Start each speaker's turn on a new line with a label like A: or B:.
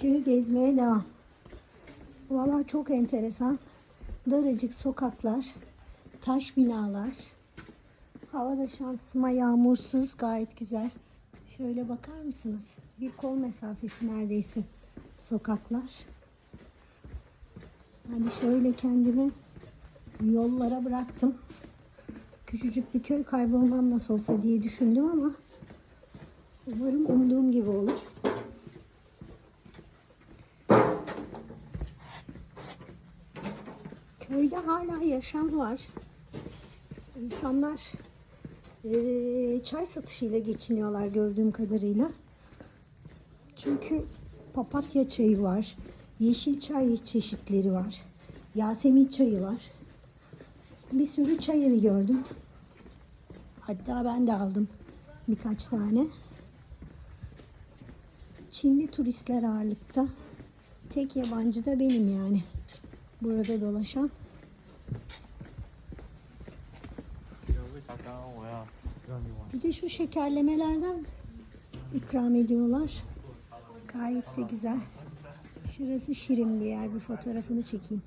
A: Köyü gezmeye devam. Valla çok enteresan. Daracık sokaklar, taş binalar. Hava da şansıma yağmursuz, gayet güzel. Şöyle bakar mısınız? Bir kol mesafesi neredeyse sokaklar. Hani şöyle kendimi yollara bıraktım. Küçücük bir köy kaybolmam nasıl olsa diye düşündüm ama umarım umduğum gibi olur. Köyde hala yaşam var. İnsanlar eee, çay satışıyla geçiniyorlar gördüğüm kadarıyla. Çünkü papatya çayı var, yeşil çay çeşitleri var, Yasemin çayı var. Bir sürü çay evi gördüm. Hatta ben de aldım birkaç tane. Çinli turistler ağırlıkta. Tek yabancı da benim yani. Burada dolaşan. Bir de şu şekerlemelerden ikram ediyorlar. Gayet de güzel. Şurası şirin bir yer. Bir fotoğrafını çekeyim.